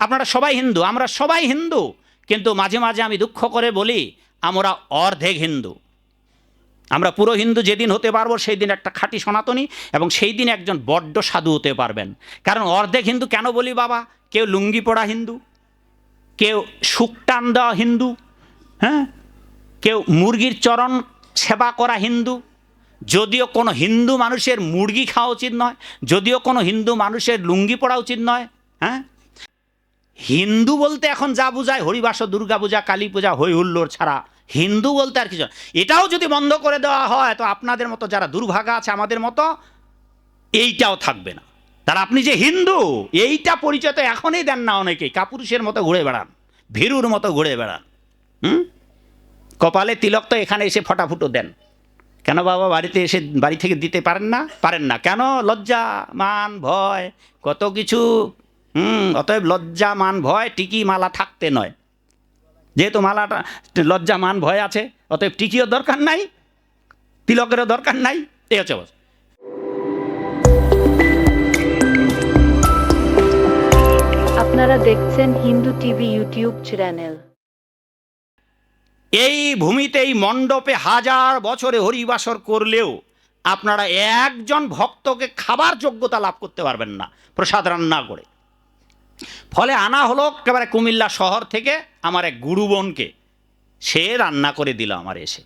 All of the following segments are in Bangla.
আপনারা সবাই হিন্দু, আমরা সবাই হিন্দু, কিন্তু মাঝে মাঝে আমি দুঃখ করে বলি, আমরা অর্ধেক হিন্দু। আমরা পুরো হিন্দু যেদিন হতে পারব সেই দিন একটা খাঁটি সনাতনী এবং সেই দিন একজন বড্ড সাধু হতে পারবেন। কারণ অর্ধেক হিন্দু কেন বলি বাবা? কেউ লুঙ্গি পড়া হিন্দু, কেউ শুকটান দেওয়া হিন্দু হ্যাঁ? কেউ মুরগির চরণ সেবা করা হিন্দু, যদিও কোনো হিন্দু মানুষের মুরগি খাওয়া উচিত নয়, যদিও কোনো হিন্দু মানুষের লুঙ্গি পড়া উচিত নয় হ্যাঁ? হিন্দু বলতে এখন যা বোঝায়, হরিবাস, দুর্গা পূজা, কালী পূজা হই হুল্লোড় ছাড়া হিন্দু বলতে আর কিছু এটাও যদি বন্ধ করে দেওয়া হয়, তো আপনাদের মতো যারা দুর্ভাগা আছে আমাদের মতো, এইটাও থাকবে না। তার আপনি যে হিন্দু, এইটা পরিচয় তো এখনই দেন না অনেকেই কাপুরুষের মতো ঘুরে বেড়ান, ভীরুর মতো ঘুরে বেড়ান, হুম? কপালে তিলক তো এখানে এসে ফটাফুটো দেন। কেন বাবা বাড়িতে এসে বাড়ি থেকে দিতে পারেন না? পারেন না। কেন? লজ্জা, মান, ভয়, কত কিছু হুম অতএব লজ্জা মান ভয় টিকি মালা থাকতে নয়। যেহেতু মালাটা লজ্জা মান ভয় আছে অতএব টিকিও দরকার নাই তিলকেরও দরকার নাই এই হচ্ছে অবস্থা। আপনারা দেখছেন হিন্দু টিভি ইউটিউব চ্যানেল। এই ভূমিতে এই মণ্ডপে হাজার বছরে হরিবাসর করলেও আপনারা একজন ভক্তকে খাবার যোগ্যতা লাভ করতে পারবেন না প্রসাদ রান্না করে। ফলে আনা হলো একেবারে কুমিল্লা শহর থেকে আমার এক গুরু বোনকে। সে রান্না করে দিল আমার এসে।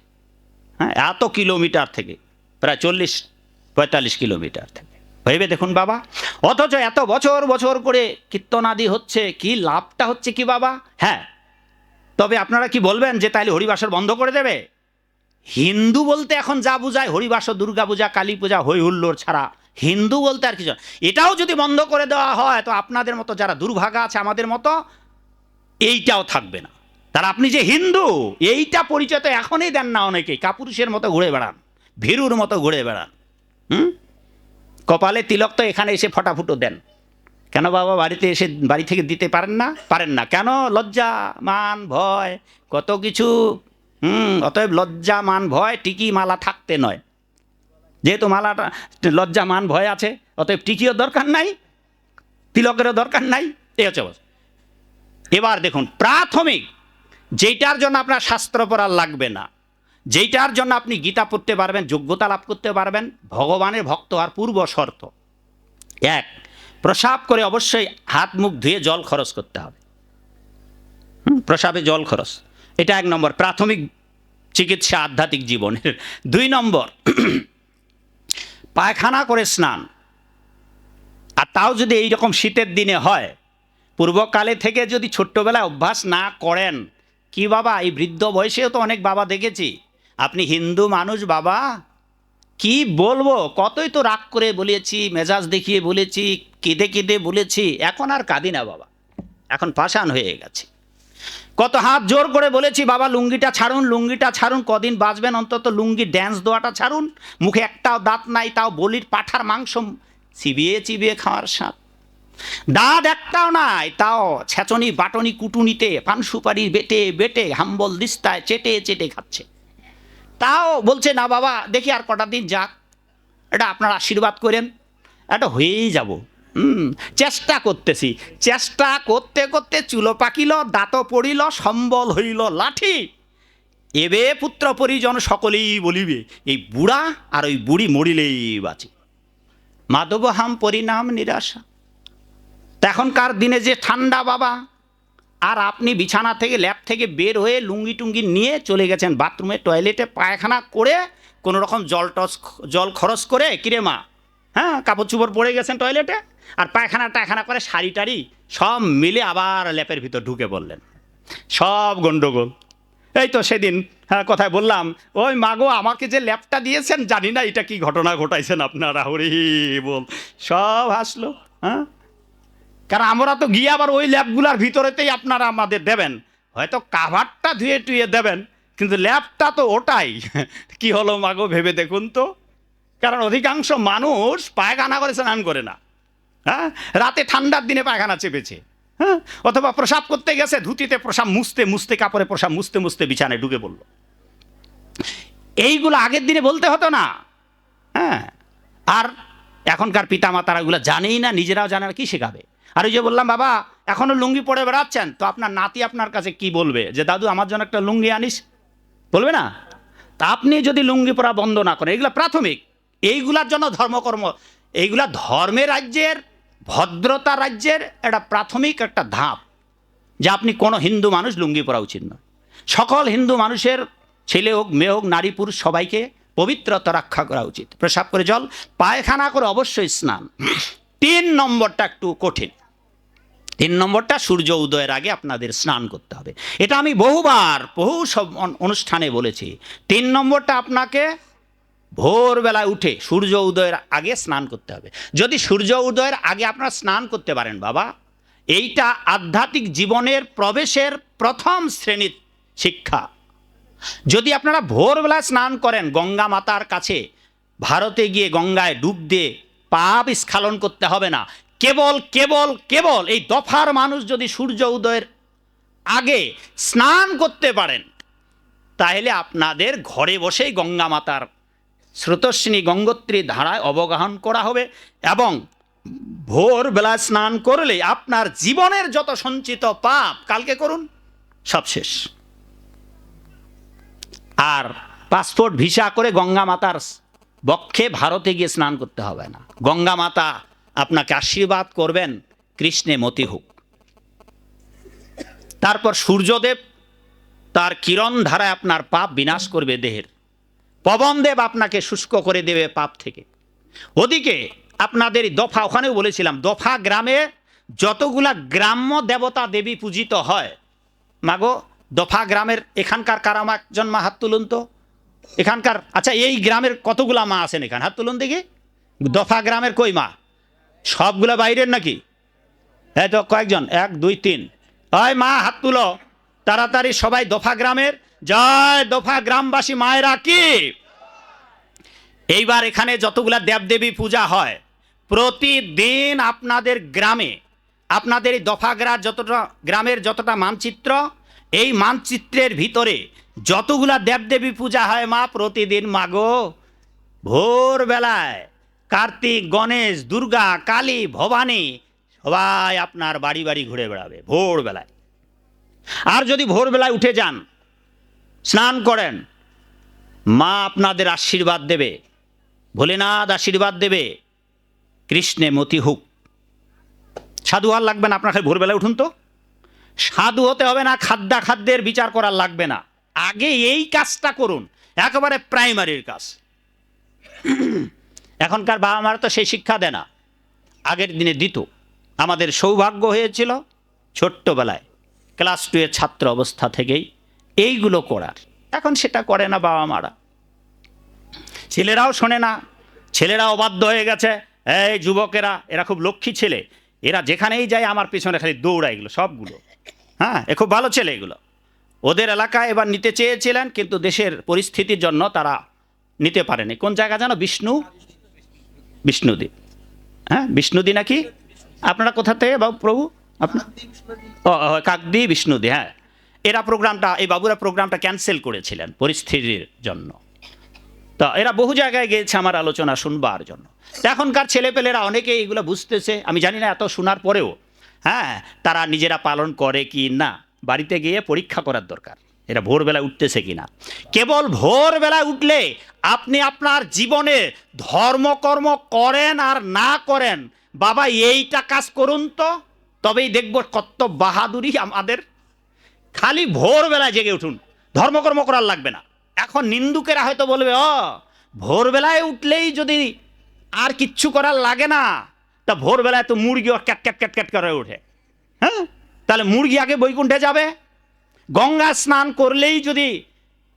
হ্যাঁ এত কিলোমিটার থেকে, প্রায় চল্লিশ, পঁয়তাল্লিশ কিলোমিটার থেকে। ভেবে দেখুন বাবা, অথচ এত বছর বছর করে কীর্তনাদি হচ্ছে, কি লাভটা হচ্ছে কি বাবা? হ্যাঁ তবে আপনারা কি বলবেন যে তাইলে হরিবাসর বন্ধ করে দেবে? হিন্দু বলতে এখন যা বোঝায়, হরিবাস, দুর্গা পূজা, কালী পূজা হই হুল্লোড় ছাড়া হিন্দু বলতে আর কিছু এটাও যদি বন্ধ করে দেওয়া হয়, তো আপনাদের মতো যারা দুর্ভাগা আছে আমাদের মতো, এইটাও থাকবে না। তার আপনি যে হিন্দু, এইটা পরিচয় তো এখনই দেন না অনেকেই। কাপুরুষের মতো ঘুরে বেড়ান, ভীরুর মতো ঘুরে বেড়ান, হুম? কপালে তিলক তো এখানে এসে ফটাফুটো দেন। কেন বাবা বাড়িতে এসে বাড়ি থেকে দিতে পারেন না? পারেন না। কেন? লজ্জা, মান, ভয়, কত কিছু, হুম? অতএব লজ্জা, মান, ভয় টিকি মালা থাকতে নয়। যেহেতু মালাটা লজ্জা, মান, ভয় আছে, অতএব টিকিও দরকার নাই, তিলকেরও দরকার নাই এই হচ্ছে অবস্থা। এবার দেখুন, প্রাথমিক, যেইটার জন্য আপনার শাস্ত্র পড়ার লাগবে না, যেইটার জন্য আপনি গীতা পড়তে পারবেন, যোগ্যতা লাভ করতে পারবেন, ভগবানের ভক্ত আর পূর্ব শর্ত। এক, প্রসাব করে অবশ্যই হাত, মুখ ধুয়ে জল খরচ করতে হবে। প্রসাবে জল খরচ। এটা এক নম্বর, প্রাথমিক চিকিৎসা আধ্যাত্মিক জীবনের। দুই নম্বর পায়খানা করে স্নান। আর তাও যদি এই রকম শীতের দিনে হয়, পূর্বকালে থেকে যদি ছোট্টবেলায় অভ্যাস না করেন, কি বাবা, এই বৃদ্ধ বয়সেও তো অনেক বাবা দেখেছি। আপনি হিন্দু মানুষ বাবা, কি বলব, কতই তো রাগ করে বলেছি, মেজাজ দেখিয়ে বলেছি, কেঁদে কেঁদে বলেছি, এখন আর কাঁদি না বাবা। এখন পাশান হয়ে গেছে। কত হাত জোর করে বলেছি, বাবা, লুঙ্গিটা ছাড়ুন লুঙ্গিটা ছাড়ুন, কদিন বাঁচবেন? অন্তত লুঙ্গি ড্যান্স দোয়াটা ছাড়ুন। মুখে একটাও দাঁত নাই, তাও বলির পাঠার মাংস, চিবিয়ে চিবিয়ে খাওয়ার স্বাদ। দাঁত একটাও নাই, তাও ছেচনি বাটনি কুটুনিতে, পান সুপারি বেটে বেটে, হাম্বল দিস্তায়, চেটে চেটে খাচ্ছে। তাও বলছে, না বাবা, দেখি আর কটা দিন যাক। এটা আপনার আশীর্বাদ করেন, এটা হয়েই যাব। চেষ্টা করতেছি। চেষ্টা করতে করতে চুলো পাকিল, দাঁত পড়িল, সম্বল হইল লাঠি। এবে পুত্র পরিজন সকলেই বলিবে, এই বুড়া আর ওই বুড়ি মরিলেই বাঁচি। মাধবহাম পরিণাম নিরাশা। এখনকার দিনে যে ঠান্ডা বাবা, আর আপনি বিছানা থেকে ল্যাব থেকে বের হয়ে লুঙ্গি টুঙ্গি নিয়ে চলে গেছেন বাথরুমে, টয়লেটে পায়খানা করে কোনো রকম জল টস, জল খরচ করে, কিরে মা হ্যাঁ কাপড় চুপড় পড়ে গেছেন টয়লেটে? আর পায়খানা টায়খানা করে শাড়ি টাড়ি সব মিলে আবার ল্যাপের ভিতর ঢুকে বললেন, সব গন্ডগোল। এই তো সেদিন হ্যাঁ কথায় বললাম, ওই মাগো আমাকে যে ল্যাপটা দিয়েছেন, জানি না এটা কি ঘটনা ঘটাইছেন আপনারা, হরি বল। সব হাসলো হ্যাঁ? কারণ আমরা তো গিয়ে আবার ওই ল্যাবগুলার ভিতরেতেই আপনারা আমাদের দেবেন। হয়তো কাভারটা ধুয়ে টুয়ে দেবেন, কিন্তু ল্যাপটা তো ওটাই। কি হলো মাগো ভেবে দেখুন তো। কারণ অধিকাংশ মানুষ পায়খানা করে স্নান করে না। হ্যাঁ? রাতে ঠান্ডার দিনে পায়খানা চেপেছে। হ্যাঁ? অথবা প্রসাব করতে গেছে, ধুতিতে প্রসাব মুছতে মুছতে কাপড়ে প্রসাব মুছতে মুছতে বিছানায় ঢুকে পড়ল। এইগুলো আগের দিনে বলতে হতো না। হ্যাঁ? আর এখনকার পিতামাতারা এগুলো জানেই না, নিজেরাও জানে না, কি শেখাবে? আর ওই যে বললাম, বাবা, এখনও লুঙ্গি পরে বেড়াচ্ছেন, তো আপনার নাতি আপনার কাছে কি বলবে? যে, দাদু, আমার জন্য একটা লুঙ্গি আনিস। বলবে না? তা আপনি যদি লুঙ্গি পরা বন্ধ না করেন, এগুলো প্রাথমিক। এইগুলার জন্য ধর্মকর্ম, এইগুলা ধর্মের রাজ্যের ভদ্রতা রাজ্যের একটা প্রাথমিক একটা ধাপ, যে আপনি কোনো হিন্দু মানুষ লুঙ্গি পরা উচিত নয়। সকল হিন্দু মানুষের, ছেলে হোক, মেয়ে হোক, নারী, পুরুষ, সবাইকে পবিত্রতা রক্ষা করা উচিত। প্রসাব করে জল, পায়খানা করে অবশ্যই স্নান। তিন নম্বরটা একটু কঠিন। তিন নম্বরটা সূর্য উদয়ের আগে আপনাদের স্নান করতে হবে। এটা আমি বহুবার, বহু সব অনুষ্ঠানে বলেছি। তিন নম্বরটা আপনাকে ভোরবেলায় উঠে সূর্য উদয়ের আগে স্নান করতে হবে। যদি সূর্য উদয়ের আগে আপনারা স্নান করতে পারেন, বাবা, এইটা আধ্যাত্মিক জীবনের প্রবেশের প্রথম শ্রেণির শিক্ষা। যদি আপনারা ভোরবেলা স্নান করেন, গঙ্গা মাতার কাছে, ভারতে গিয়ে গঙ্গায় ডুব দিয়ে পাপ স্খালন করতে হবে না। কেবল কেবল কেবল এই দফার মানুষ যদি সূর্য উদয়ের আগে স্নান করতে পারেন, তাহলে আপনাদের ঘরে বসেই গঙ্গা মাতার স্রোতস্বিনী গঙ্গোত্রী ধারায় অবগাহন করা হবে এবং ভোরবেলা স্নান করলে আপনার জীবনের যত সঞ্চিত পাপ, কালকে করুন, সব শেষ। আর পাসপোর্ট, ভিসা করে গঙ্গা মাতার বক্ষে ভারতে গিয়ে স্নান করতে হবে না। গঙ্গা মাতা আপনাকে আশীর্বাদ করবেন, কৃষ্ণে মতি হোক। তারপর সূর্যদেব তার কিরণ ধারায় আপনার পাপ বিনাশ করবে দেহের। পবনদেব আপনাকে শুষ্ক করে দেবে পাপ থেকে। ওদিকে আপনাদের দফা, ওখানেও বলেছিলাম, দফা গ্রামে যতগুলা গ্রাম্য দেবতা দেবী পূজিত হয়, মাগো, দফা গ্রামের এখানকার কারামা একজন মা হাত তুলুন তো। এখানকার আচ্ছা এই গ্রামের কতগুলা মা আছেন এখানে? হাত তুলুন দেখি। দফা গ্রামের কই মা? সবগুলা বাইরের নাকি? হ্যাঁ তো কয়েকজন, এক, দুই, তিন। হয় মা, হাত তুলো। তাড়াতাড়ি সবাই দফা গ্রামের। জয় দফা গ্রামবাসী মায়েরা কি? এইবার এখানে যতগুলা দেবদেবী পূজা হয়, প্রতিদিন আপনাদের গ্রামে, আপনাদের এই দফাগ্রার যতটা, গ্রামের যতটা মানচিত্র, এই মানচিত্রের ভিতরে যতগুলা দেবদেবী পূজা হয় মা, প্রতিদিন মাগো। ভোরবেলায় কার্তিক, গণেশ, দুর্গা, কালী, ভবানী, সবাই আপনার বাড়ি বাড়ি ঘুরে বেড়াবে, ভোরবেলায়। আর যদি ভোরবেলায় উঠে যান, স্নান করেন, মা আপনাদের আশীর্বাদ দেবে, ভোলেনাথ আশীর্বাদ দেবে, কৃষ্ণে মতি হুক। সাধু আর লাগবে না আপনার খালি ভোরবেলায় উঠুন তো। সাধু হতে হবে না খাদ্যা খাদ্যের বিচার করার লাগবে না। আগে এই কাজটা করুন, একেবারে প্রাইমারির কাজ। এখনকার বাবা মারা তো সেই শিক্ষা দেয় না। আগের দিনে দিত। আমাদের সৌভাগ্য হয়েছিল ছোট্টবেলায়। ক্লাস টু এর ছাত্র অবস্থা থেকেই এইগুলো করার। এখন সেটা করে না বাবা মারা। ছেলেরাও শোনে না ছেলেরা অবাধ্য হয়ে গেছে। এই যুবকেরা, এরা খুব লক্ষ্মী ছেলে। এরা যেখানেই যায় আমার পিছনে খালি দৌড়ায় এগুলো, সবগুলো। হ্যাঁ এ খুব ভালো ছেলে এগুলো। ওদের এলাকায় এবার নিতে চেয়েছিলেন, কিন্তু দেশের পরিস্থিতির জন্য তারা নিতে পারেনি। কোন জায়গা জানো? বিষ্ণু? বিষ্ণুদি। হ্যাঁ বিষ্ণুদি নাকি? আপনারা কোথা থেকে বাবু, প্রভু? আপনার কাকদি বিষ্ণুদি হ্যাঁ। এরা প্রোগ্রামটা, এই বাবুরা প্রোগ্রামটা ক্যান্সেল করেছিলেন পরিস্থিতির জন্য। তা এরা বহু জায়গায় গিয়েছে আমার আলোচনা শুনবার জন্য। এখনকার ছেলেপেলেরা অনেকে এইগুলো বুঝতেছে, আমি জানি না, এত শোনার পরেও হ্যাঁ তারা নিজেরা পালন করে কি না, বাড়িতে গিয়ে পরীক্ষা করার দরকার। এরা ভোরবেলা উঠতেছে কি না। কেবল ভোরবেলা উঠলে আপনি আপনার জীবনে ধর্মকর্ম করেন আর না করেন, বাবা, এইটা কাজ করুন তো। তবেই দেখব কত বাহাদুরি আমাদের। খালি ভোরবেলায় জেগে উঠুন, ধর্মকর্ম করার লাগবে না। এখন নিন্দুকেরা হয়তো বলবে, ও, ভোরবেলায় উঠলেই যদি আর কিচ্ছু করার লাগে না, তা ভোরবেলায় তো মুরগিও ক্যাট ক্যাট ক্যাট ক্যাট করে ওঠে। হ্যাঁ? তাহলে মুরগি আগে বৈকুণ্ঠে যাবে। গঙ্গা স্নান করলেই যদি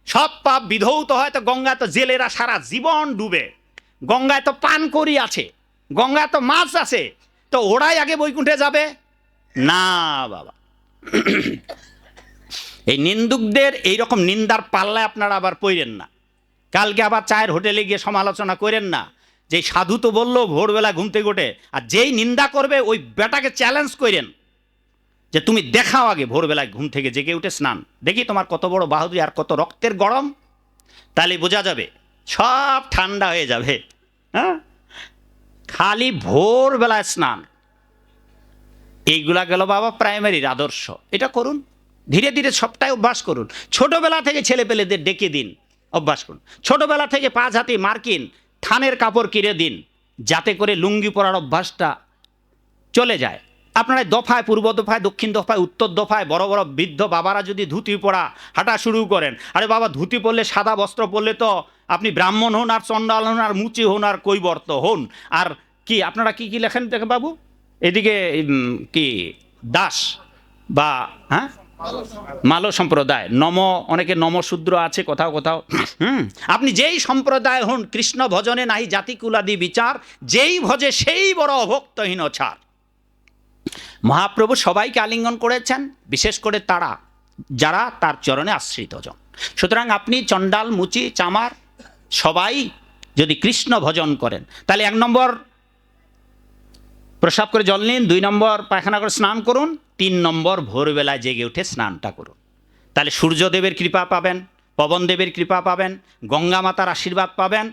সব পাপ বিধৌত হয়, তো গঙ্গায় তো জেলেরা সারা জীবন ডুবে। গঙ্গায় তো পান করি আছে, গঙ্গায় তো মাছ আছে, তো ওরাই আগে বৈকুণ্ঠে যাবে। না, বাবা। এই নিন্দুকদের এইরকম নিন্দার পাল্লায় আপনারা আবার পইরেন না। কালকে আবার চায়ের হোটেলে গিয়ে সমালোচনা করেন না যে সাধু তো বলল ভোরবেলা ঘুম থেকে ওঠে, আর যেই নিন্দা করবে ওই বেটাকে চ্যালেঞ্জ করেন যে তুমি দেখাও আগে ভোরবেলায় ঘুম থেকে জেগে উঠে স্নান। দেখি তোমার কত বড় বাহাদুরি আর কত রক্তের গরম। তাহলে বোঝা যাবে, সব ঠান্ডা হয়ে যাবে। হ্যাঁ? খালি ভোরবেলায় স্নান। এইগুলা গেল বাবা প্রাইমারির আদর্শ। এটা করুন। ধীরে ধীরে সবটাই অভ্যাস করুন। ছোটবেলা থেকে ছেলে পেলেদের ডেকে দিন। অভ্যাস করুন। ছোটবেলা থেকে পাঁচ হাতি, মার্কিন, থানের কাপড় কিনে দিন। যাতে করে লুঙ্গি পরার অভ্যাসটা চলে যায়। আপনারা দফায়, পূর্ব দফায়, দক্ষিণ দফায়, উত্তর দফায়, বড় বড় বৃদ্ধ বাবারা যদি ধুতি পরা হাঁটা শুরু করেন, আরে বাবা ধুতি পরলে সাদা বস্ত্র পরলে তো আপনি ব্রাহ্মণ হন আর চণ্ডাল হন আর মুচি হন আর কৈবর্ত হন। আর কি, আপনারা কি কি লেখেন দেখেন বাবু? এদিকে কি, দাস বা হ্যাঁ? মালো সম্প্রদায়, নম, অনেকে নমশূদ্র আছে, কোথাও কোথাও। হুম, আপনি যেই সম্প্রদায় হন, কৃষ্ণ ভজনে নাহি জাতিকুলাদি বিচার, যেই ভজে সেই বড় অভক্তহীন ছাড়। মহাপ্রভু সবাইকে আলিঙ্গন করেছেন, বিশেষ করে তারা, যারা তার চরণে আশ্রিতজন সুতরাং আপনি চণ্ডাল, মুচি, চামার, সবাই যদি কৃষ্ণ ভজন করেন, তাহলে এক নম্বর প্রসাব করে জল নিন, দুই নম্বর পায়খানা করে স্নান করুন, তিন নম্বর ভোরবেলায় জেগে উঠে স্নানটা করুন। তাহলে সূর্যদেবের কৃপা পাবেন পবনদেবের কৃপা পাবেন, গঙ্গা মাতার আশীর্বাদ পাবেন,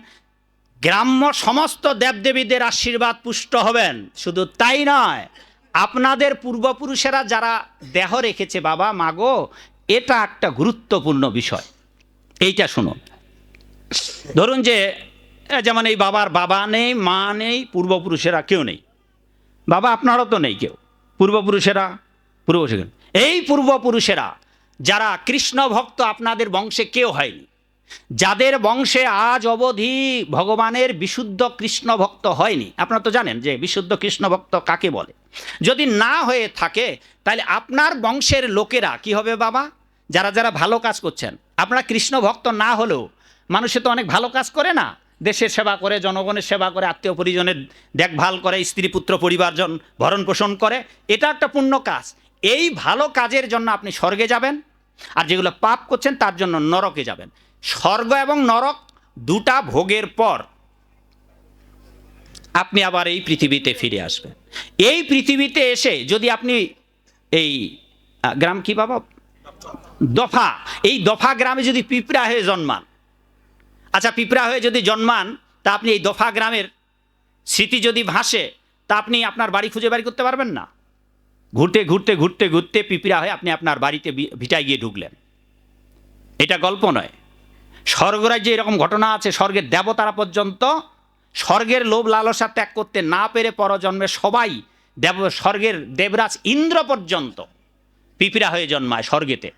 গ্রাম্য সমস্ত দেবদেবীদের আশীর্বাদ পুষ্ট হবেন। শুধু তাই নয়, আপনাদের পূর্বপুরুষেরা যারা দেহ রেখেছে, বাবা মাগো এটা একটা গুরুত্বপূর্ণ বিষয়। এইটা শুনুন। ধরুন যে যেমন এই বাবার বাবা নেই, মা নেই, পূর্বপুরুষেরা কেউ নেই। বাবা, আপনারও তো নেই কেউ। পূর্বপুরুষেরা পূর্বপুরুষেরা। এই পূর্বপুরুষেরা, যারা কৃষ্ণ ভক্ত, আপনাদের বংশে কেউ হয়নি। যাদের বংশে আজ অবধি ভগবানের বিশুদ্ধ কৃষ্ণ ভক্ত হয়নি, আপনারা তো জানেন যে বিশুদ্ধ কৃষ্ণ ভক্ত কাকে বলে? যদি না হয়ে থাকে, তাহলে আপনার বংশের লোকেরা কি হবে বাবা? যারা যারা ভালো কাজ করছেন, আপনারা কৃষ্ণ ভক্ত না হলেও মানুষে তো অনেক ভালো কাজ করে না। দেশের সেবা করে, জনগণের সেবা করে, আত্মীয় পরিজনের দেখভাল করে, স্ত্রী, পুত্র, পরিবারজন ভরণ পোষণ করে, এটা একটা পুণ্য কাজ। এই ভালো কাজের জন্য আপনি স্বর্গে যাবেন, আর যেগুলো পাপ করছেন তার জন্য নরকে যাবেন। স্বর্গ এবং নরক দুটা ভোগের পর আপনি আবার এই পৃথিবীতে ফিরে আসবেন। এই পৃথিবীতে এসে যদি আপনি এই গ্রাম কি বাবা? দফা। এই দফা গ্রামে যদি পিঁপড়া হয়ে জন্মান আচ্ছা পিঁপড়া হয়ে যদি জন্মান, তা আপনি এই দফা গ্রামের স্মৃতি যদি ভাসে, তা আপনি আপনার বাড়ি খুঁজে বাড়ি করতে পারবেন না? ঘুরতে ঘুরতে ঘুরতে ঘুরতে পিঁপড়া হয়ে আপনি আপনার বাড়িতে ভিটায় গিয়ে ঢুকলেন। এটা গল্প নয়। স্বর্গরাজ্যে এরকম ঘটনা আছে, স্বর্গের দেবতারা পর্যন্ত স্বর্গের লোভ লালসা ত্যাগ করতে না পেরে পরজন্মে সবাই দেব, স্বর্গের দেবরাজ ইন্দ্র পর্যন্ত পিঁপড়া হয়ে জন্মায় স্বর্গেতে।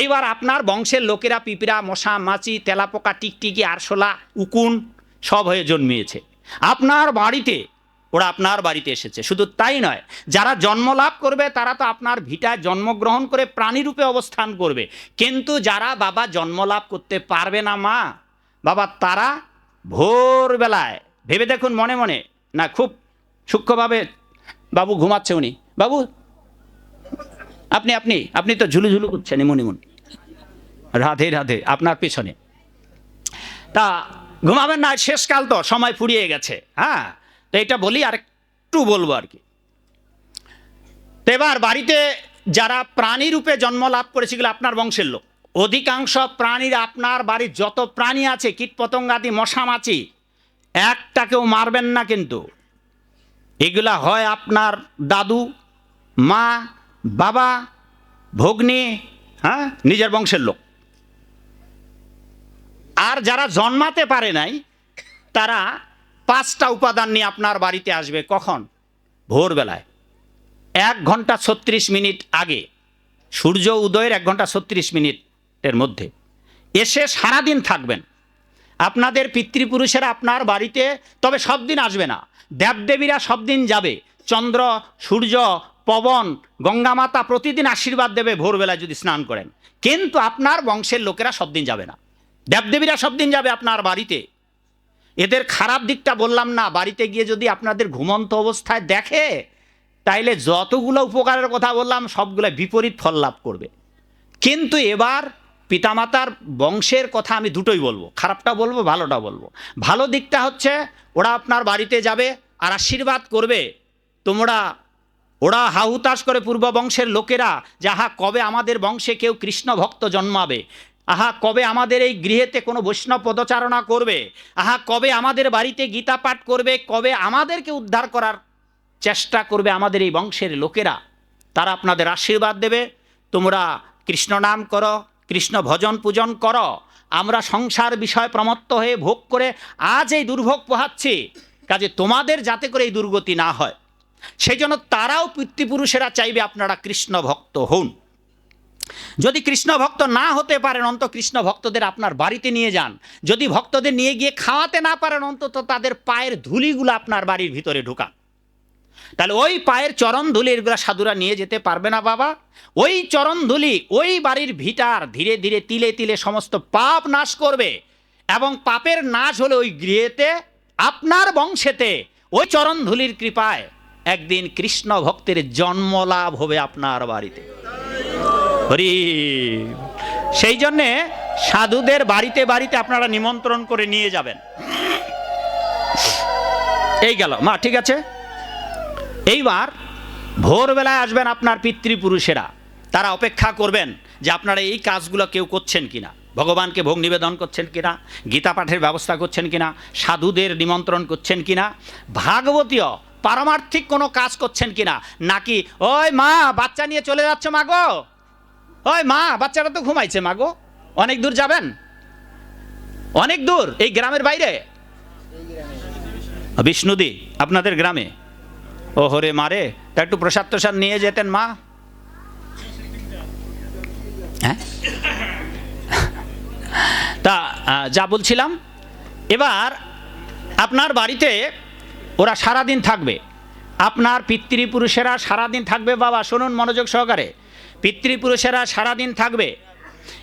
এইবার আপনার বংশের লোকেরা পিঁপড়া, মশা, মাছি, তেলাপোকা, টিকটিকি, আরশোলা, উকুন সব হয়ে জন্মিয়েছে। আপনার বাড়িতে, ওরা আপনার বাড়িতে এসেছে। শুধু তাই নয়, যারা জন্ম লাভ করবে, তারা তো আপনার ভিটায় জন্মগ্রহণ করে প্রাণীরূপে অবস্থান করবে। কিন্তু যারা বাবা জন্ম লাভ করতে পারবে না মা, বাবা তারা ভোরবেলায়, ভেবে দেখুন মনে মনে, না খুব সূক্ষ্মভাবে বাবু ঘুমাচ্ছে উনি। বাবু আপনি আপনি আপনি তো ঝুলু ঝুলু করছেন, এমন এমন। রাধে রাধে, আপনার পেছনে। তা ঘুমাবেন না, শেষকাল তো, সময় ফুরিয়ে গেছে হ্যাঁ? তো এটা বলি আর একটু বলব আর কি। তো এবার বাড়িতে যারা প্রাণী রূপে জন্ম লাভ করেছে আপনার বংশের লোক। অধিকাংশ প্রাণীর আপনার বাড়ির যত প্রাণী আছে কীটপতঙ্গাদি মশা মাছি, একটাকেও মারবেন না কিন্তু। এগুলা হয় আপনার দাদু, মা বাবা, ভগ্নী হ্যাঁ নিজের বংশের লোক। আর যারা জন্মাতে পারে নাই, তারা পাঁচটা উপাদান নিয়ে আপনার বাড়িতে আসবে কখন? ভোরবেলায়। এক ঘণ্টা ছত্রিশ মিনিট আগে। সূর্য উদয়ের এক ঘণ্টা ছত্রিশ মিনিটের মধ্যে। এসে সারাদিন থাকবেন। আপনাদের পিতৃপুরুষেরা আপনার বাড়িতে তবে সব দিন আসবে না। দেবদেবীরা সব দিন যাবে। চন্দ্র, সূর্য পবন গঙ্গামাতা প্রতিদিন আশীর্বাদ দেবে ভোরবেলা যদি স্নান করেন। কিন্তু আপনার বংশের লোকেরা সব দিন যাবে না। দেবদেবীরা সব দিন যাবে আপনার বাড়িতে। এদের খারাপ দিকটা বললাম না, বাড়িতে গিয়ে যদি আপনাদের ঘুমন্ত অবস্থায় দেখে, তাইলে যতগুলো উপকারের কথা বললাম, সবগুলো বিপরীত ফল লাভ করবে। কিন্তু এবার পিতামাতার বংশের কথা আমি দুটোই বলব। খারাপটা বলব, ভালোটা বলব। ভালো দিকটা হচ্ছে, ওরা আপনার বাড়িতে যাবে আর আশীর্বাদ করবে। তোমরা ওরা হাহুতাশ করে পূর্ব বংশের লোকেরা যাহা কবে আমাদের বংশে কেউ কৃষ্ণ ভক্ত জন্মাবে? আহা, কবে আমাদের এই গৃহেতে কোনো বৈষ্ণব পদচারণা করবে? আহা, কবে আমাদের বাড়িতে গীতা পাঠ করবে? কবে আমাদেরকে উদ্ধার করার চেষ্টা করবে আমাদের এই বংশের লোকেরা? তারা আপনাদের আশীর্বাদ দেবে। তোমরা কৃষ্ণ নাম করো, কৃষ্ণ ভজন পূজন করো। আমরা সংসার বিষয় প্রমত্ত হয়ে ভোগ করে আজ এই দুর্ভোগ পোহাচ্ছি। কাজে তোমাদের যাতে করে এই দুর্গতি না হয়। সেই জন্য তারাও পিতৃপুরুষেরা চাইবে আপনারা কৃষ্ণ ভক্ত হন। যদি কৃষ্ণ ভক্ত না হতে পারেন অন্ত কৃষ্ণ ভক্তদের আপনার বাড়িতে নিয়ে যান। যদি ভক্তদের নিয়ে গিয়ে খাওয়াতে না পারেন, অন্তত তাদের পায়ের ধুলিগুলো আপনার বাড়ির ভিতরে ঢুকান। তাহলে ওই পায়ের চরণ ধুলি এগুলো সাধুরা নিয়ে যেতে পারবে না বাবা। ওই চরণ ধুলি, ওই বাড়ির ভিটার ধীরে ধীরে তিলে তিলে সমস্ত পাপ নাশ করবে এবং পাপের নাশ হলে ওই গৃহেতে, আপনার বংশেতে ওই চরণ ধুলির কৃপায় একদিন কৃষ্ণ ভক্তের জন্ম লাভ হবে আপনার বাড়িতে। হরি সেই জন্যে সাধুদের বাড়িতে বাড়িতে আপনারা নিমন্ত্রণ করে নিয়ে যাবেন। এই গেল। মা, ঠিক আছে? এইবার ভোরবেলায় আসবেন আপনার পিতৃপুরুষেরা। তারা অপেক্ষা করবেন যে আপনারা এই কাজগুলো কেউ করছেন কিনা। ভগবানকে ভোগ নিবেদন করছেন কিনা? গীতা পাঠের ব্যবস্থা করছেন কিনা? সাধুদের নিমন্ত্রণ করছেন কিনা? ভাগবতীয় পারমার্থিক কোনো কাজ করছেন কিনা? নাকি, ওই মা, বাচ্চা নিয়ে চলে যাচ্ছে মাগো ওই মা, বাচ্চাটা তো ঘুমাইছে মাগো অনেক দূর যাবেন? অনেক দূর, এই গ্রামের বাইরে? বিষ্ণুদি, আপনাদের গ্রামে। ও হরে মারে তা একটু প্রসাদ প্রসাদ নিয়ে যেতেন মা। হ্যাঁ? তা যা বলছিলাম, এবার আপনার বাড়িতে ওরা সারাদিন থাকবে। আপনার পিতৃপুরুষেরা সারাদিন থাকবে বাবা, শুনুন মনোযোগ সহকারে। পিতৃপুরুষেরা সারাদিন থাকবে।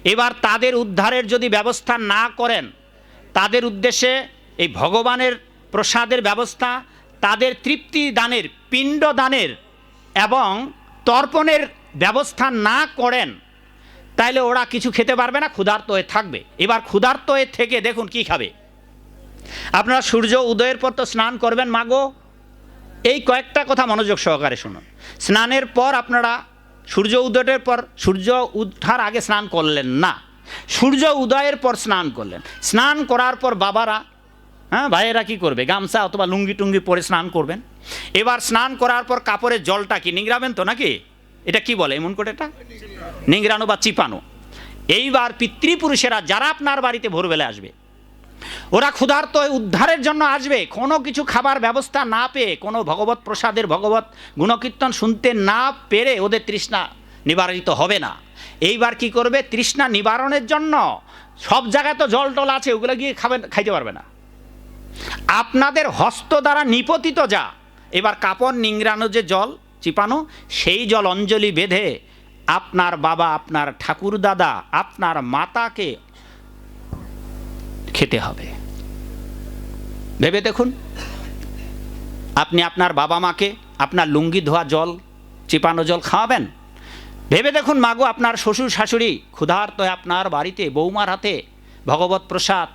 এবার তাদের উদ্ধারের যদি ব্যবস্থা না করেন, তাদের উদ্দেশ্যে এই ভগবানের প্রসাদের ব্যবস্থা, তাদের তৃপ্তি দানের, পিণ্ড দানের এবং তর্পণের ব্যবস্থা না করেন, তাইলে ওরা কিছু খেতে পারবে না, ক্ষুধার্ত হয়ে থাকবে। এবার ক্ষুধার্ত হয়ে থেকে দেখুন কি খাবে। আপনারা সূর্য উদয়ের পর তো স্নান করবেন মাগো এই কয়েকটা কথা মনোযোগ সহকারে শুনুন। স্নানের পর আপনারা সূর্য উদয়ের পর, সূর্য উঠার আগে স্নান করলেন না। সূর্য উদয়ের পর স্নান করলেন। স্নান করার পর বাবারা হ্যাঁ ভাইয়েরা কী করবে? গামছা অথবা লুঙ্গি টুঙ্গি পরে স্নান করবেন। এবার স্নান করার পর কাপড়ের জলটা কি নিংড়াবেন তো নাকি? এটা কি বলে এমন করে এটা? নিংড়ানো বা চিপানো। এইবার পিতৃপুরুষেরা যারা আপনার বাড়িতে ভোরবেলা আসবে ওরা ক্ষুধার্ত উদ্ধারের জন্য আসবে। কোনো কিছু খাবার ব্যবস্থা না পেয়ে, কোনো ভগবত প্রসাদের, ভগবত গুণকীর্তন শুনতে না পেরে ওদের তৃষ্ণা নিবারিত হবে না। এইবার কি করবে? তৃষ্ণা নিবারণের জন্য সব জায়গায় তো জল টল আছে, ওগুলো গিয়ে খাবেন, খাইতে পারবে না। আপনাদের হস্ত দ্বারা নিপতিত যা, এবার কাপড় নিংড়ানো যে জল, চিপানো, সেই জল অঞ্জলি বেঁধে আপনার বাবা, আপনার ঠাকুর দাদা আপনার মাতাকে খেতে হবে। ভেবে দেখুন, আপনি আপনার বাবা মাকে আপনার লুঙ্গি, ধোয়া জল, চিপানো জল খাওয়াবেন? ভেবে দেখুন, মাগো, আপনার শ্বশুর, শাশুড়ি, ক্ষুধার্ত আপনার বাড়িতে, বৌমার হাতে ভগবত প্রসাদ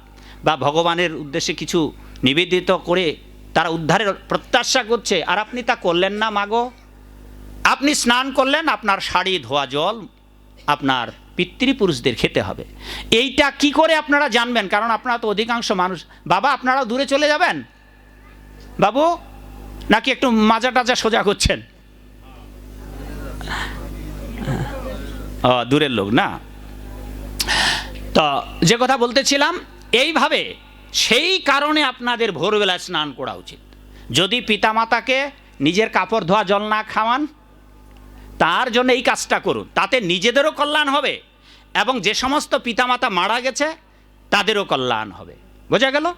বা ভগবানের উদ্দেশ্যে কিছু নিবেদিত করে তারা উদ্ধারের প্রত্যাশা করছে। আর আপনি তা করলেন না, মাগো। আপনি স্নান করলেন, আপনার শাড়ি, ধোয়া জল, আপনার পিতৃপুরুষদের খেতে হবে। এইটা কি করে আপনারা জানবেন? কারণ আপনারা তো অধিকাংশ মানুষ। বাবা, আপনারা দূরে চলে যাবেন? বাবু, নাকি একটু মাজা টাজা সোজা করছেন? দূরের লোক, না? তো যে কথা বলতেছিলাম, এইভাবে সেই কারণে আপনাদের ভোরবেলা স্নান করা উচিত। যদি পিতামাতাকে নিজের কাপড় ধোয়া জল না খাওয়ান তার জন্য এই কাজটা করুন। তাতে নিজেদেরও কল্যাণ হবে এবং যে সমস্ত পিতামাতা মারা গেছে, তাদেরও কল্যাণ হবে। বোঝা গেল?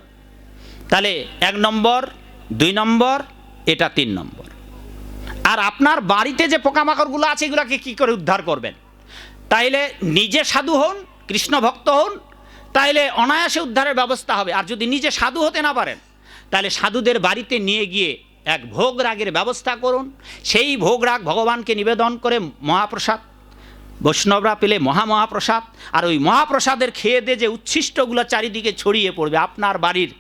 তাহলে এক নম্বর, দুই নম্বর, এটা তিন নম্বর। আর আপনার বাড়িতে যে পোকামাকড়গুলো আছে, এগুলোকে কী করে উদ্ধার করবেন? তাইলে নিজে সাধু হন, কৃষ্ণ ভক্ত হন, তাইলে অনায়াসে উদ্ধারের ব্যবস্থা হবে। আর যদি নিজে সাধু হতে না পারেন তাহলে সাধুদের বাড়িতে নিয়ে গিয়ে এক ভোগ রাগের ব্যবস্থা করুন। সেই ভোগ রাগ ভগবানকে নিবেদন করে মহাপ্রসাদ। বৈষ্ণবরা পেলে মহামহাপ্রসাদ। আর ওই মহাপ্রসাদের খেয়ে দিয়ে যে উচ্ছিষ্টগুলো চারিদিকে ছড়িয়ে পড়বে আপনার বাড়ির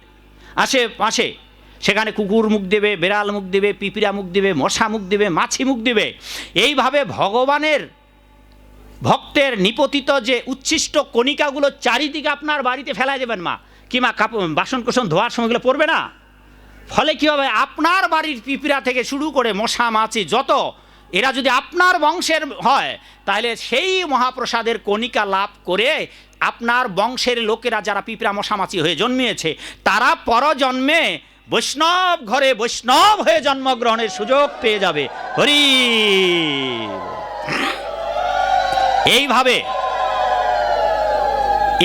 আশেপাশে, সেখানে কুকুর মুখ দেবে, বেড়াল মুখ দেবে পিপিরা মুখ দেবে, মশা মুখ দেবে, মাছি মুখ দেবে, এইভাবে ভগবানের ভক্তের নিপতিত যে উচ্ছিষ্ট কণিকাগুলো চারিদিকে আপনার বাড়িতে ফেলাই দেবেন মা। কি মা, কাপ বাসন কোসন ধোয়ার সময়গুলো পড়বে না? ফলে কী হবে? আপনার বাড়ির পিঁপড়া থেকে শুরু করে মশা, মাছি যত, এরা যদি আপনার বংশের হয়, তাহলে সেই মহাপ্রসাদের কণিকা লাভ করে আপনার বংশের লোকেরা যারা পিঁপড়া মশামাছি হয়ে জন্মিয়েছে, তারা পরজন্মে বৈষ্ণব ঘরে বৈষ্ণব হয়ে জন্মগ্রহণের সুযোগ পেয়ে যাবে। হরি এইভাবে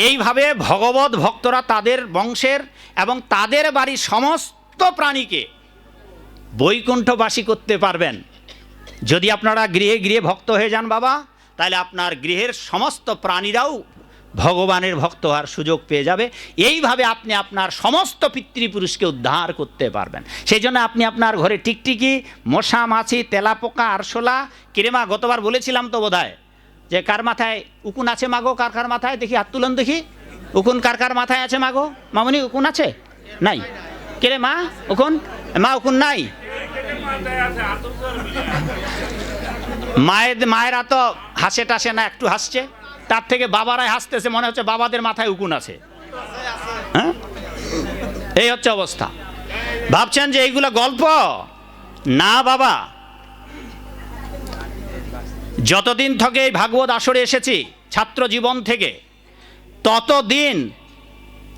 এইভাবে ভগবত ভক্তরা তাদের বংশের এবং তাদের বাড়ির সমস্ত প্রাণীকে বৈকুণ্ঠবাসী করতে পারবেন। যদি আপনারা গৃহে গৃহে ভক্ত হয়ে যান বাবা, তাহলে আপনার গৃহের সমস্ত প্রাণীরাও ভগবানের ভক্ত হওয়ার সুযোগ পেয়ে যাবে। এইভাবে আপনি আপনার সমস্ত পিতৃপুরুষকে উদ্ধার করতে পারবেন। সেই জন্য আপনি আপনার ঘরে টিকটিকি, মশা, মাছি, তেলাপোকা, আরশোলা, কিরেমা, গতবার বলেছিলাম তো বোধহয় যে কার মাথায় উকুন আছে মাগো? কার কার মাথায়? দেখি হাত তুলন দেখি। উকুন কার কার মাথায় আছে মাগো? মামনি, উকুন আছে? নাই। কিরে মা উকুন মা উকুন নাই? মায়ের মায়েরা তো হাসে টাসে না, একটু হাসছে। তার থেকে বাবারাই হাসতেছে, মনে হচ্ছে বাবাদের মাথায় উকুন আছে। হ্যাঁ? এই হচ্ছে অবস্থা। ভাবছেন যে এইগুলো গল্প? না বাবা। যতদিন থেকে এই ভাগবত আসরে এসেছি, ছাত্র জীবন থেকে, ততদিন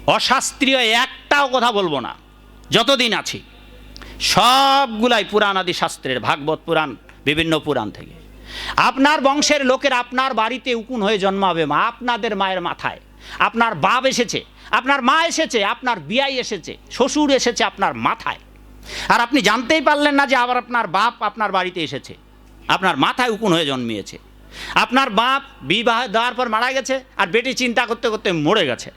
অশাস্ত্রীয় একটাও কথা বলব না। যতদিন আছি, সবগুলাই পুরাণ আদি শাস্ত্রের, ভাগবত পুরাণ, বিভিন্ন পুরাণ থেকে। আপনার বংশের লোকের আপনার বাড়িতে উকুন হয়ে জন্মাবে মা, আপনাদের মায়ের মাথায়। আপনার বাপ এসেছে, আপনার মা এসেছে, আপনার বিয়াই এসেছে, শ্বশুর এসেছে আপনার মাথায়। আর আপনি জানতেই পারলেন না যে আবার আপনার বাপ আপনার বাড়িতে এসেছে। আপনার মাথায় উকুন হয়ে জন্মিয়েছে। আপনার বাপ বিবাহ দেওয়ার পর মারা গেছে, আর বেটি চিন্তা করতে করতে মরে গেছে।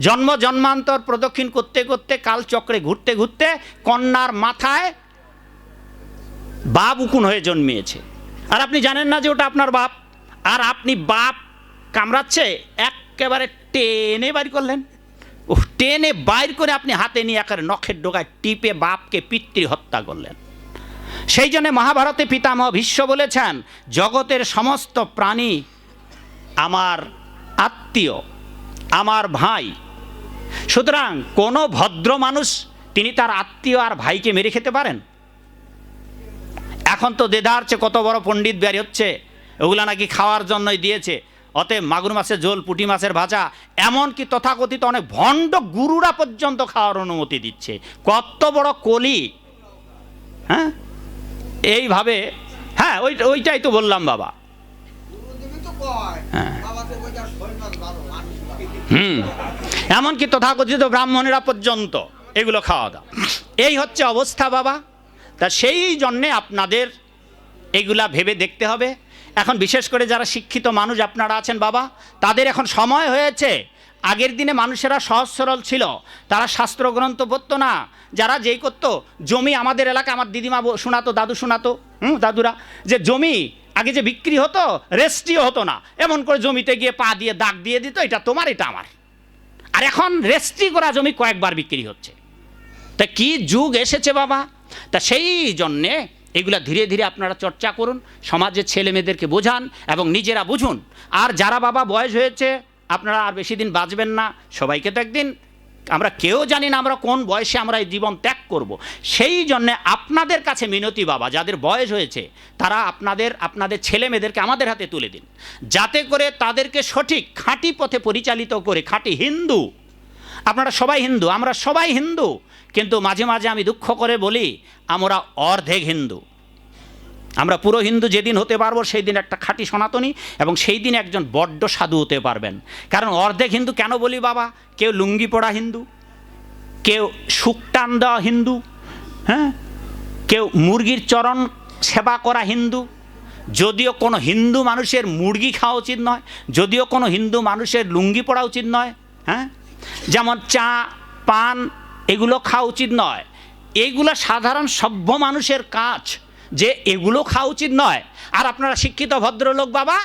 জন্ম, জন্মান্তর, প্রদক্ষিণ করতে করতে, কালচক্রে ঘুরতে ঘুরতে কন্যার মাথায় বাপ উকুন হয়ে জন্মিয়েছে। আর আপনি জানেন না যে ওটা আপনার বাপ? আর আপনি বাপ কামড়াচ্ছে, একেবারে টেনে বাইর করলেন। ও টেনে বাইর করে আপনি হাতে নিয়ে একেবারে নখের ডোকায় টিপে বাপকে পিতৃ হত্যা করলেন। সেই জন্য মহাভারতে পিতামহ ভীষ্ম বলেছেন, জগতের সমস্ত প্রাণী আমার আত্মীয়, আমার ভাই সুতরাং কোনো ভদ্র মানুষ তিনি তার আত্মীয় আর ভাইকে মেরে খেতে পারেন। এখন তো দেদার চেয়ে কত বড় পণ্ডিত বের হচ্ছে ওগুলা নাকি খাওয়ার জন্যই দিয়েছে। অতএব মাগুর মাছের ঝোল পুঁটি মাছের ভাজা এমনকি তথাকথিত অনেক ভণ্ড গুরুরা পর্যন্ত খাওয়ার অনুমতি দিচ্ছে। কত বড় কলি হ্যাঁ? এইভাবে হ্যাঁ ওই ওইটাই তো বললাম বাবা। হ্যাঁ। হুম। এমনকি তথাকথিত ব্রাহ্মণেরা পর্যন্ত এগুলো খাওয়া দাওয়া এই হচ্ছে অবস্থা বাবা। তা সেই জন্যে আপনাদের এগুলা ভেবে দেখতে হবে। এখন বিশেষ করে যারা শিক্ষিত মানুষ আপনারা আছেন বাবা, তাদের এখন সময় হয়েছে। আগের দিনে মানুষেরা সহজ সরল ছিল। তারা শাস্ত্রগ্রন্থ পড়তো না। যারা যেই করতো, জমি আমাদের এলাকা আমার দিদিমা শোনাতো, দাদু শোনাতো, হুম, দাদুরা, যে জমি আগে যে বিক্রি হতো, রেস্টিও হতো না। এমন করে জমিতে গিয়ে পা দিয়ে, দাগ দিয়ে দিত, এটা তোমার, এটা আমার। আর এখন রেস্ট্রি করা জমি কয়েকবার বিক্রি হচ্ছে। তা কি যুগ এসেছে বাবা? তা সেই জন্যে এগুলা ধীরে ধীরে আপনারা চর্চা করুন সমাজের ছেলে মেয়েদেরকে বোঝান এবং নিজেরা বুঝুন। আর যারা বাবা বয়স হয়েছে, আপনারা আর বেশি দিন বাঁচবেন না। সবাইকে তো একদিন আমরা কেউ জানি না আমরা কোন বয়সে আমরা এই জীবন ত্যাগ করব। সেই জন্যে আপনাদের কাছে মিনতি বাবা, যাদের বয়স হয়েছে, তারা আপনাদের আপনাদের ছেলে মেয়েদেরকে আমাদের হাতে তুলে দিন। যাতে করে তাদেরকে সঠিক খাঁটি পথে পরিচালিত করে, খাঁটি হিন্দু। আপনারা সবাই হিন্দু, আমরা সবাই হিন্দু। কিন্তু মাঝে মাঝে আমি দুঃখ করে বলি, আমরা অর্ধেক হিন্দু। আমরা পুরো হিন্দু যেদিন হতে পারব সেই দিন একটা খাঁটি সনাতনী এবং সেই দিন একজন বড্ড সাধু হতে পারবেন। কারণ অর্ধেক হিন্দু কেন বলি বাবা? কেউ লুঙ্গি পড়া হিন্দু, কেউ শুকটান দেওয়া হিন্দু হ্যাঁ? কেউ মুরগির চরণ সেবা করা হিন্দু। যদিও কোনো হিন্দু মানুষের মুরগি খাওয়া উচিত নয়, যদিও কোনো হিন্দু মানুষের লুঙ্গি পড়া উচিত নয় হ্যাঁ? যেমন চা, পান, এগুলো খাওয়া উচিত নয়। এগুলো সাধারণ সভ্য মানুষের কাজ। যে এগুলো খাওয়া উচিত নয়। আর আপনারা শিক্ষিত ভদ্রলোক বাবা,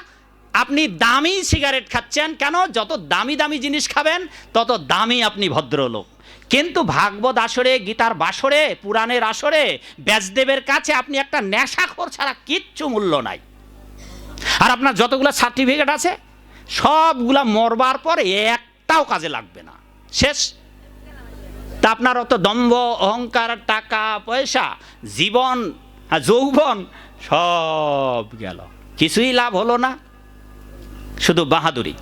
আপনি দামি সিগারেট খাচ্ছেন কেন? যত দামি দামি জিনিস খাবেন, তত দামি আপনি ভদ্রলোক। কিন্তু ভাগবত আসরে, গীতার বাসরে, পুরাণের আসরে, ব্যাসদেবের কাছে আপনি একটা নেশাখোর ছাড়া কিচ্ছু মূল্য নাই। আর আপনার যতগুলো সার্টিফিকেট আছে, সবগুলা মরবার পরে একটাও কাজে লাগবে না। শেষ। তা আপনার অত দম্ভ, অহংকার, টাকা, পয়সা, জীবন আর যৌবন সব গেল। কিছুই লাভ হলো না। শুধু বাহাদুরি।